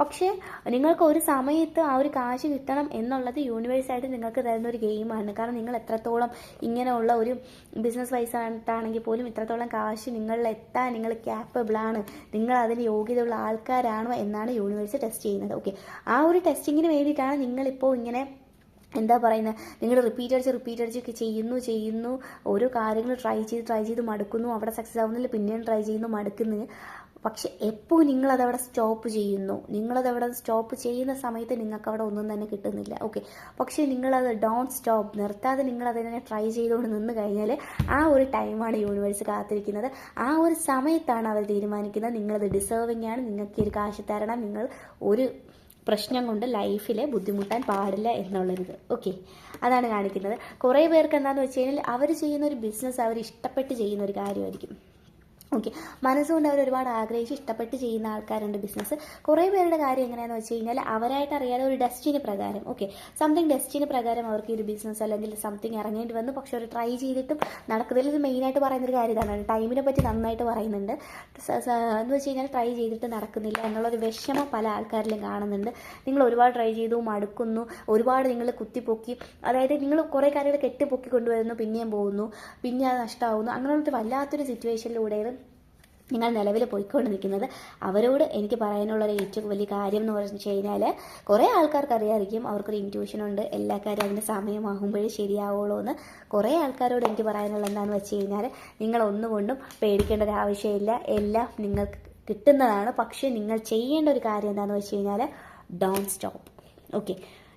A: പക്ഷേ നിങ്ങൾക്ക് ഒരു സമയത്ത് ആ ഒരു കാശ് കിട്ടണം എന്നുള്ളത് യൂണിവേഴ്സായിട്ട് നിങ്ങൾക്ക് തരുന്ന ഒരു ഗെയിമാണ് കാരണം നിങ്ങൾ എത്രത്തോളം ഇങ്ങനെയുള്ള ഒരു ബിസിനസ് വൈസ് ആയിട്ടാണെങ്കിൽ പോലും ഇത്രത്തോളം കാശ് നിങ്ങളിൽ എത്താൻ നിങ്ങൾ ക്യാപ്പബിളാണ് നിങ്ങൾ അതിന് യോഗ്യതയുള്ള ആൾക്കാരാണോ എന്നാണ് യൂണിവേഴ്സ് ടെസ്റ്റ് ചെയ്യുന്നത്. ഓക്കെ ആ ഒരു ടെസ്റ്റിങ്ങിന് വേണ്ടിയിട്ടാണ് നിങ്ങളിപ്പോൾ ഇങ്ങനെ എന്താ പറയുന്നത്? നിങ്ങൾ റിപ്പീറ്റ് അടിച്ച് റിപ്പീറ്റ് അടിച്ച് ചെയ്യുന്നു ചെയ്യുന്നു. ഓരോ കാര്യങ്ങൾ ട്രൈ ചെയ്ത് ട്രൈ ചെയ്ത് മടുക്കുന്നു. അവിടെ സക്സസ് ആവുന്നില്ല പിന്നെയും ട്രൈ ചെയ്യുന്നു മടുക്കുന്നു. പക്ഷെ എപ്പോൾ നിങ്ങളതവിടെ സ്റ്റോപ്പ് ചെയ്യുന്നു? നിങ്ങളതവിടെ സ്റ്റോപ്പ് ചെയ്യുന്ന സമയത്ത് നിങ്ങൾക്ക് അവിടെ ഒന്നും തന്നെ കിട്ടുന്നില്ല. ഓക്കെ. പക്ഷേ നിങ്ങളത് ഡോണ്ട് സ്റ്റോപ്പ് നിർത്താതെ നിങ്ങൾ അതിനെ ട്രൈ ചെയ്തുകൊണ്ട് നിന്ന് കഴിഞ്ഞാൽ ആ ഒരു ടൈമാണ് യൂണിവേഴ്സ് കാത്തിരിക്കുന്നത്. ആ ഒരു സമയത്താണ് അവർ തീരുമാനിക്കുന്നത്. നിങ്ങളത് ഡിസേർവിംഗ് ആണ്. നിങ്ങൾക്ക് ഒരു കാശ് തരണം. നിങ്ങൾ ഒരു പ്രശ്നം കൊണ്ട് ലൈഫിൽ ബുദ്ധിമുട്ടാൻ പാടില്ല എന്നുള്ളൊരിത്. ഓക്കെ. അതാണ് കാണിക്കുന്നത്. കുറേ പേർക്ക് എന്താണെന്ന് വെച്ച് കഴിഞ്ഞാൽ അവർ ചെയ്യുന്ന ഒരു ബിസിനസ് അവർ ഇഷ്ടപ്പെട്ട് ചെയ്യുന്ന ഒരു കാര്യമായിരിക്കും. ഓക്കെ മനസ്സുകൊണ്ട് അവർ ഒരുപാട് ആഗ്രഹിച്ച് ഇഷ്ടപ്പെട്ട് ചെയ്യുന്ന ആൾക്കാരുണ്ട് ബിസിനസ് കുറേ പേരുടെ കാര്യം എങ്ങനെയാണെന്ന് വെച്ച് കഴിഞ്ഞാൽ അവരായിട്ട് അറിയാതെ ഒരു ഡെസ്റ്റിനി പ്രകാരം ഓക്കെ സംതിങ് ഡെസ്റ്റിനി പ്രകാരം അവർക്ക് ഒരു ബിസിനസ് അല്ലെങ്കിൽ സംതിങ് ഇറങ്ങേണ്ടി വന്നു. പക്ഷെ ഒരു ട്രൈ ചെയ്തിട്ടും നടക്കുന്നതിൽ മെയിനായിട്ട് പറയുന്നൊരു കാര്യം ഇതാണ്. ടൈമിനെ പറ്റി നന്നായിട്ട് പറയുന്നുണ്ട്. എന്ന് വെച്ച് കഴിഞ്ഞാൽ ട്രൈ ചെയ്തിട്ട് നടക്കുന്നില്ല എന്നുള്ളൊരു വിഷമം പല ആൾക്കാരിലും കാണുന്നുണ്ട്. നിങ്ങൾ ഒരുപാട് ട്രൈ ചെയ്തു മടുക്കുന്നു. ഒരുപാട് നിങ്ങൾ കുത്തിപ്പൊക്കി. അതായത് നിങ്ങൾ കുറേ കാര്യങ്ങൾ കെട്ടിപ്പൊക്കി കൊണ്ടുവരുന്നു പിന്നെയും പോകുന്നു പിന്നെ അത് നഷ്ടമാവുന്നു അങ്ങനെയുള്ള വല്ലാത്തൊരു സിറ്റുവേഷനിലൂടെയാണ് നിങ്ങൾ നിലവിൽ പോയിക്കൊണ്ട് നിൽക്കുന്നത് അവരോട് എനിക്ക് പറയാനുള്ള ഒരു ഏറ്റവും വലിയ കാര്യം എന്ന് പറഞ്ഞു കഴിഞ്ഞാൽ കുറേ ആൾക്കാർക്ക് അറിയാമായിരിക്കും അവർക്കൊരു ഇന്റ്യൂഷൻ ഉണ്ട് എല്ലാ കാര്യം അതിന്റെ സമയമാകുമ്പോഴേ ശരിയാവുള്ളൂ എന്ന് കുറേ ആൾക്കാരോട് എനിക്ക് പറയാനുള്ള എന്താണെന്ന് വെച്ച് കഴിഞ്ഞാൽ നിങ്ങൾ ഒന്നുകൊണ്ടും പേടിക്കേണ്ട ഒരു ആവശ്യമില്ല എല്ലാം നിങ്ങൾക്ക് കിട്ടുന്നതാണ്. പക്ഷേ നിങ്ങൾ ചെയ്യേണ്ട ഒരു കാര്യം എന്താണെന്ന് വെച്ച് കഴിഞ്ഞാൽ ഡോൺ സ്റ്റോപ്പ് ഓക്കെ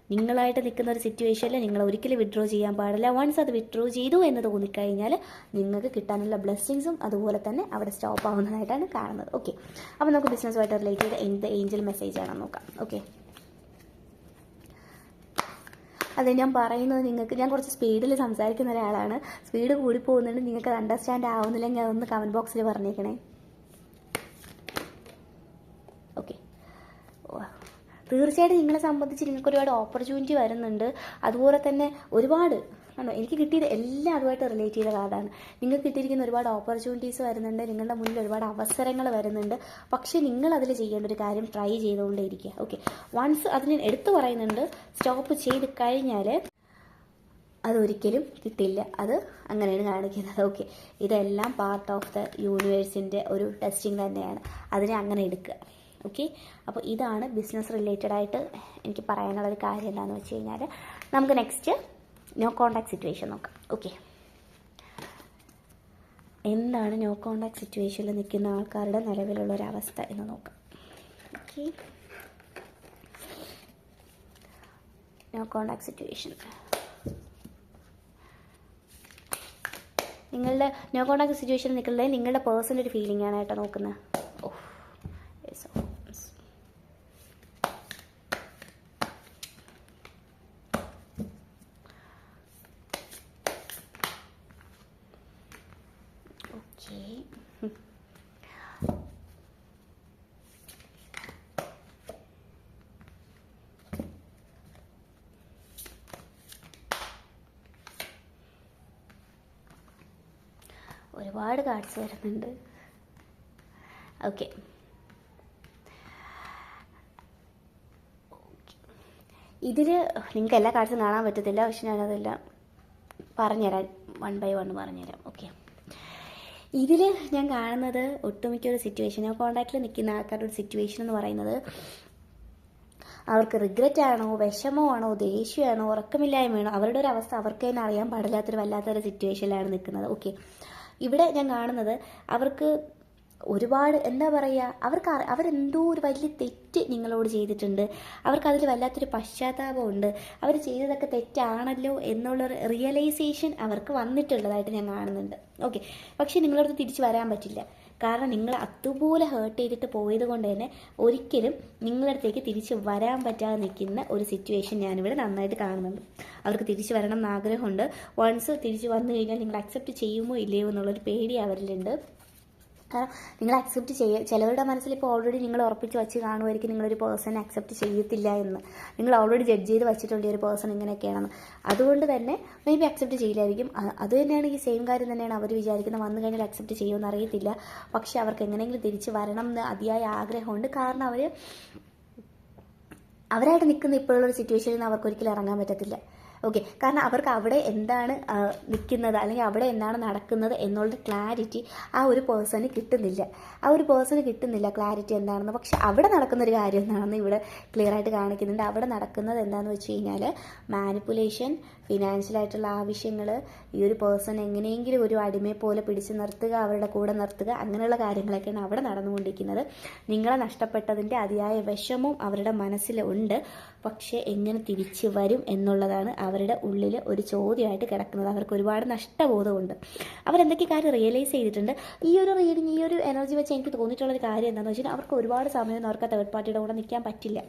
A: നിങ്ങളായിട്ട് നിൽക്കുന്ന ഒരു സിറ്റുവേഷനിൽ നിങ്ങൾ ഒരിക്കലും വിഡ്രോ ചെയ്യാൻ പാടില്ല. വൺസ് അത് വിഡ്രോ ചെയ്തു എന്ന് തോന്നിക്കഴിഞ്ഞാൽ നിങ്ങൾക്ക് കിട്ടാനുള്ള ബ്ലെസ്സിങ്സും അതുപോലെ തന്നെ അവിടെ സ്റ്റോപ്പ് ആവുന്നതായിട്ടാണ് കാണുന്നത്. ഓക്കെ അപ്പോൾ നമുക്ക് ബിസിനസ്സുമായിട്ട് റിലേറ്റ് ചെയ്ത് എന്ത് ഏഞ്ചൽ മെസ്സേജ് ആണെന്ന് നോക്കാം. ഓക്കെ അതെ ഞാൻ പറയുന്നത് നിങ്ങൾക്ക് ഞാൻ കുറച്ച് സ്പീഡിൽ സംസാരിക്കുന്ന ഒരാളാണ്. സ്പീഡ് കൂടി പോകുന്നുണ്ട് നിങ്ങൾക്ക് അത് അണ്ടർസ്റ്റാൻഡ് ആവുന്നില്ലെങ്കിൽ അതൊന്ന് കമന്റ് ബോക്സിൽ പറഞ്ഞേക്കണേ. ഓക്കെ തീർച്ചയായിട്ടും നിങ്ങളെ സംബന്ധിച്ച് നിങ്ങൾക്ക് ഒരുപാട് ഓപ്പർച്യൂണിറ്റി വരുന്നുണ്ട്. അതുപോലെ തന്നെ ഒരുപാട് ആണോ എനിക്ക് കിട്ടിയത് എല്ലാം അതുമായിട്ട് റിലേറ്റ് ചെയ്ത കാർഡാണ്. നിങ്ങൾക്ക് കിട്ടിയിരിക്കുന്ന ഒരുപാട് ഓപ്പർച്യൂണിറ്റീസ് വരുന്നുണ്ട് നിങ്ങളുടെ മുന്നിൽ ഒരുപാട് അവസരങ്ങൾ വരുന്നുണ്ട്. പക്ഷേ നിങ്ങൾ അതിൽ ചെയ്യേണ്ട ഒരു കാര്യം ട്രൈ ചെയ്തുകൊണ്ടേ ഇരിക്കുക ഓക്കെ വൺസ് അതിന് എടുത്തു പറയുന്നുണ്ട് സ്റ്റോപ്പ് ചെയ്ത് കഴിഞ്ഞാൽ അതൊരിക്കലും കിട്ടില്ല. അത് അങ്ങനെയാണ് കാണിക്കുന്നത് ഓക്കെ ഇതെല്ലാം പാർട്ട് ഓഫ് ദ യൂണിവേഴ്സിന്റെ ഒരു ടെസ്റ്റിംഗ് തന്നെയാണ്. അതിനെ അങ്ങനെ എടുക്കുക. ഓക്കെ അപ്പോൾ ഇതാണ് ബിസിനസ് റിലേറ്റഡ് ആയിട്ട് എനിക്ക് പറയാനുള്ളൊരു കാര്യം എന്താണെന്ന് വെച്ച് കഴിഞ്ഞാൽ നമുക്ക് നെക്സ്റ്റ് നോ കോണ്ടാക്ട് സിറ്റുവേഷൻ നോക്കാം. ഓക്കെ എന്താണ് നോ കോണ്ടാക്ട് സിറ്റുവേഷനിൽ നിൽക്കുന്ന ആൾക്കാരുടെ നിലവിലുള്ള ഒരു അവസ്ഥ എന്ന് നോക്കാം. ഓക്കെ നോ കോണ്ടാക്ട് സിറ്റുവേഷൻ നിങ്ങളുടെ നോ കോണ്ടാക്ട് സിറ്റുവേഷനിൽ നിൽക്കുന്നത് നിങ്ങളുടെ പേഴ്സണൽ ഒരു ഫീലിംഗ് ആണ് കേട്ടോ നോക്കുന്നത്. ഒരുപാട് കാർഡ്സ് വരുന്നുണ്ട്. ഓക്കെ. ഇതിൽ നിങ്ങൾക്ക് എല്ലാ കാർഡ്സും കാണാൻ പറ്റത്തില്ല പക്ഷെ ഞാനതെല്ലാം പറഞ്ഞുതരാം. വൺ ബൈ വൺ പറഞ്ഞുതരാം. ഓക്കെ. ഇതിൽ ഞാൻ കാണുന്നത് ഒട്ടുമിക്ക ഒരു സിറ്റുവേഷൻ ഞാൻ കോണ്ടാക്റ്റിൽ നിൽക്കുന്ന ആൾക്കാരുടെ ഒരു സിറ്റുവേഷൻ എന്ന് പറയുന്നത് അവർക്ക് റിഗ്രറ്റ് ആണോ വിഷമമാണോ ദേഷ്യമാണോ ഉറക്കമില്ലായ്മയാണോ അവരുടെ ഒരു അവസ്ഥ അവർക്ക് തന്നെ അറിയാൻ പാടില്ലാത്തൊരു വല്ലാത്തൊരു സിറ്റുവേഷനിലാണ് നിൽക്കുന്നത് ഓക്കെ. ഇവിടെ ഞാൻ കാണുന്നത് അവർക്ക് ഒരുപാട് എന്താ പറയുക അവർക്ക് അവരെന്തോ ഒരു വലിയ തെറ്റ് നിങ്ങളോട് ചെയ്തിട്ടുണ്ട്. അവർക്ക് അതിൽ വല്ലാത്തൊരു പശ്ചാത്താപമുണ്ട്. അവർ ചെയ്തതൊക്കെ തെറ്റാണല്ലോ എന്നുള്ളൊരു റിയലൈസേഷൻ അവർക്ക് വന്നിട്ടുള്ളതായിട്ട് ഞാൻ കാണുന്നുണ്ട്. ഓക്കെ പക്ഷേ നിങ്ങളടുത്ത് തിരിച്ചു വരാൻ പറ്റില്ല. കാരണം നിങ്ങൾ അതുപോലെ ഹേർട്ട് ചെയ്തിട്ട് പോയത് കൊണ്ട് തന്നെ ഒരിക്കലും നിങ്ങളുടെ അടുത്തേക്ക് തിരിച്ച് വരാൻ പറ്റാതെ നിൽക്കുന്ന ഒരു സിറ്റുവേഷൻ ഞാനിവിടെ നന്നായിട്ട് കാണുന്നുണ്ട്. അവർക്ക് തിരിച്ചു വരണം എന്ന് ആഗ്രഹമുണ്ട്. വൺസ് തിരിച്ച് വന്നു കഴിഞ്ഞാൽ നിങ്ങൾ അക്സെപ്റ്റ് ചെയ്യുമോ ഇല്ലയോ എന്നുള്ളൊരു പേടി അവരിലുണ്ട്. കാരണം നിങ്ങൾ അക്സെപ്റ്റ് ചെയ്യുക ചിലവരുടെ മനസ്സിൽ ഇപ്പോൾ ഓൾറെഡി നിങ്ങൾ ഉറപ്പിച്ച് വെച്ച് കാണുമായിരിക്കും നിങ്ങളൊരു പേഴ്സൺ അക്സെപ്റ്റ് ചെയ്യത്തില്ല എന്ന്. നിങ്ങൾ ഓൾറെഡി ജഡ്ജ് ചെയ്ത് വെച്ചിട്ടുണ്ട് ഒരു പേഴ്സൺ ഇങ്ങനെയൊക്കെയാണെന്ന്. അതുകൊണ്ട് തന്നെ മേ ബി അക്സെപ്റ്റ് ചെയ്യില്ലായിരിക്കും. അത് തന്നെയാണ് ഈ സെയിം കാര്യം തന്നെയാണ് അവർ വിചാരിക്കുന്നത്. വന്നു കഴിഞ്ഞാൽ അക്സെപ്റ്റ് ചെയ്യുമെന്ന് അറിയത്തില്ല. പക്ഷേ അവർക്ക് എങ്ങനെയെങ്കിലും തിരിച്ച് വരണം എന്ന് അതിയായ ആഗ്രഹമുണ്ട്. കാരണം അവർ അവരായിട്ട് നിൽക്കുന്ന ഇപ്പോഴുള്ള ഒരു സിറ്റുവേഷനിൽ നിന്ന് അവർക്ക് ഒരിക്കലും ഇറങ്ങാൻ പറ്റത്തില്ല. ഓക്കെ കാരണം അവർക്ക് അവിടെ എന്താണ് നിൽക്കുന്നത് അല്ലെങ്കിൽ അവിടെ എന്താണ് നടക്കുന്നത് എന്നുള്ള ക്ലാരിറ്റി ആ ഒരു പേഴ്സണ് കിട്ടുന്നില്ല. ആ ഒരു പേഴ്സണ് കിട്ടുന്നില്ല ക്ലാരിറ്റി എന്താണെന്ന്. പക്ഷെ അവിടെ നടക്കുന്ന ഒരു കാര്യം എന്താണെന്ന് ഇവിടെ ക്ലിയർ ആയിട്ട് കാണിക്കുന്നുണ്ട്. അവിടെ നടക്കുന്നത് എന്താണെന്ന് വെച്ച് കഴിഞ്ഞാൽ മാനിപ്പുലേഷൻ ഫിനാൻഷ്യലായിട്ടുള്ള ആവശ്യങ്ങൾ ഈ ഒരു പേഴ്സൺ എങ്ങനെയെങ്കിലും ഒരു അടിമയെ പോലെ പിടിച്ചു നിർത്തുക അവരുടെ കൂടെ നിർത്തുക അങ്ങനെയുള്ള കാര്യങ്ങളൊക്കെയാണ് അവിടെ നടന്നുകൊണ്ടിരിക്കുന്നത്. നിങ്ങളെ നഷ്ടപ്പെട്ടതിന്റെ അതിയായ വിഷമവും അവരുടെ മനസ്സിൽ ഉണ്ട്. പക്ഷേ എങ്ങനെ തിരിച്ചു വരും എന്നുള്ളതാണ് അവരുടെ ഉള്ളിൽ ഒരു ചോദ്യമായിട്ട് കിടക്കുന്നത്. അവർക്ക് ഒരുപാട് നഷ്ടബോധമുണ്ട്. അവരെന്തൊക്കെ കാര്യം റിയലൈസ് ചെയ്തിട്ടുണ്ട്? ഈ ഒരു റീഡിങ് ഈ ഒരു എനർജി വെച്ച് എനിക്ക് തോന്നിയിട്ടുള്ളൊരു കാര്യം എന്താണെന്ന് വെച്ചാൽ അവർക്ക് ഒരുപാട് സമയം അവർക്ക് തേർഡ് പാർട്ടിയുടെ കൂടെ നിൽക്കാൻ പറ്റില്ല.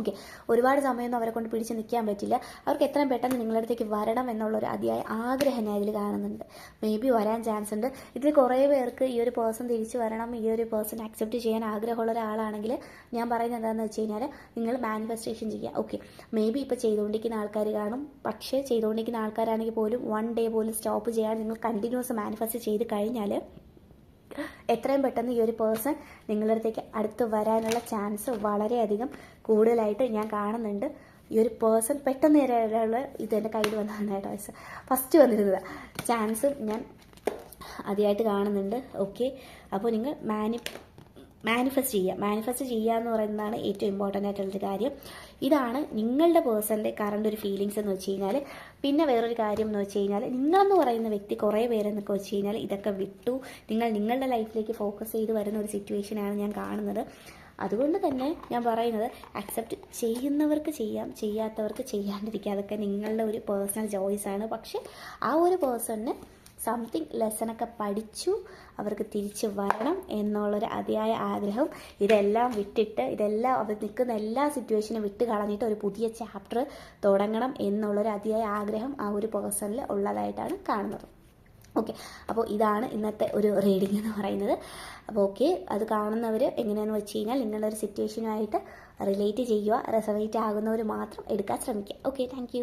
A: ഓക്കെ. ഒരുപാട് സമയമൊന്നും അവരെ കൊണ്ട് പിടിച്ച് നിൽക്കാൻ പറ്റില്ല. അവർക്ക് എത്രയും പെട്ടെന്ന് നിങ്ങളുടെ അടുത്തേക്ക് വരണം എന്നുള്ളൊരു അതിയായ ആഗ്രഹം ഞാൻ ഇതിൽ കാണുന്നുണ്ട്. മേ ബി വരാൻ ചാൻസ് ഉണ്ട്. ഇതിൽ കുറേ പേർക്ക് ഈ ഒരു പേഴ്സൺ തിരിച്ചു വരണം ഈ ഒരു പേഴ്സൺ അക്സെപ്റ്റ് ചെയ്യാൻ ആഗ്രഹമുള്ള ഒരാളാണെങ്കിൽ ഞാൻ പറയുന്നത് എന്താണെന്ന് വെച്ച് കഴിഞ്ഞാൽ നിങ്ങൾ മാനിഫെസ്റ്റേഷൻ ചെയ്യുക. ഓക്കെ മേ ബി ഇപ്പോൾ ചെയ്തുകൊണ്ടിരിക്കുന്ന ആൾക്കാർ കാണും. പക്ഷേ ചെയ്തുകൊണ്ടിരിക്കുന്ന ആൾക്കാരാണെങ്കിൽ പോലും വൺ ഡേ പോലും സ്റ്റോപ്പ് ചെയ്യാൻ നിങ്ങൾ കണ്ടിന്യൂസ് മാനിഫെസ്റ്റ് ചെയ്ത് കഴിഞ്ഞാൽ എത്രയും പെട്ടെന്ന് ഈ ഒരു പേഴ്സൺ നിങ്ങളുടെ അടുത്തേക്ക് അടുത്ത് വരാനുള്ള ചാൻസ് വളരെയധികം കൂടുതലായിട്ട് ഞാൻ കാണുന്നുണ്ട്. ഈ ഒരു പേഴ്സൺ പെട്ടെന്ന് വരാനുള്ള ഇത് എന്റെ കയ്യിൽ വന്നതാണ് കേട്ടോ ഫസ്റ്റ് വന്നിരുന്നത്. ചാൻസ് ഞാൻ ആദ്യമായിട്ട് കാണുന്നുണ്ട്. ഓക്കെ അപ്പോൾ നിങ്ങൾ മാനി മാനിഫെസ്റ്റ് ചെയ്യുക. മാനിഫെസ്റ്റ് ചെയ്യുക എന്ന് പറയുന്നതാണ് ഏറ്റവും ഇമ്പോർട്ടന്റ് ആയിട്ടുള്ളൊരു കാര്യം. ഇതാണ് നിങ്ങളുടെ പേഴ്സണിന്റെ കറണ്ട് ഒരു ഫീലിങ്സ് എന്ന് വെച്ച് കഴിഞ്ഞാൽ പിന്നെ വേറൊരു കാര്യം എന്ന് വെച്ച് കഴിഞ്ഞാൽ നിങ്ങളെന്ന് പറയുന്ന വ്യക്തി കുറേ പേരെന്നൊക്കെ വെച്ച് കഴിഞ്ഞാൽ ഇതൊക്കെ വിട്ടു. നിങ്ങൾ നിങ്ങളുടെ ലൈഫിലേക്ക് ഫോക്കസ് ചെയ്ത് വരുന്ന ഒരു സിറ്റുവേഷനാണ് ഞാൻ കാണുന്നത്. അതുകൊണ്ട് തന്നെ ഞാൻ പറയുന്നത് അക്സെപ്റ്റ് ചെയ്യുന്നവർക്ക് ചെയ്യാം ചെയ്യാത്തവർക്ക് ചെയ്യാണ്ടിരിക്കുക. അതൊക്കെ നിങ്ങളുടെ ഒരു പേഴ്സണൽ ചോയ്സാണ് പക്ഷേ ആ ഒരു പേഴ്സണിന് സംതിങ് ലെസണൊക്കെ പഠിച്ചു അവർക്ക് തിരിച്ചു വരണം എന്നുള്ളൊരു അതിയായ ആഗ്രഹം ഇതെല്ലാം വിട്ടിട്ട് ഇതെല്ലാം അവർ നിൽക്കുന്ന എല്ലാ സിറ്റുവേഷനും വിട്ട് കളഞ്ഞിട്ട് ഒരു പുതിയ ചാപ്റ്റർ തുടങ്ങണം എന്നുള്ളൊരു അതിയായ ആഗ്രഹം ആ ഒരു പേഴ്സണിൽ ഉള്ളതായിട്ടാണ് കാണുന്നത്. ഓക്കെ അപ്പോൾ ഇതാണ് ഇന്നത്തെ ഒരു റീഡിംഗ് എന്ന് പറയുന്നത്. അപ്പോൾ ഓക്കെ അത് കാണുന്നവർ എങ്ങനെയാണെന്ന് വെച്ച് കഴിഞ്ഞാൽ നിങ്ങളുടെ ഒരു സിറ്റുവേഷനുമായിട്ട് റിലേറ്റ് ചെയ്യുക റെസർവേറ്റ് ആകുന്നവർ മാത്രം എടുക്കാൻ ശ്രമിക്കുക. Okay thank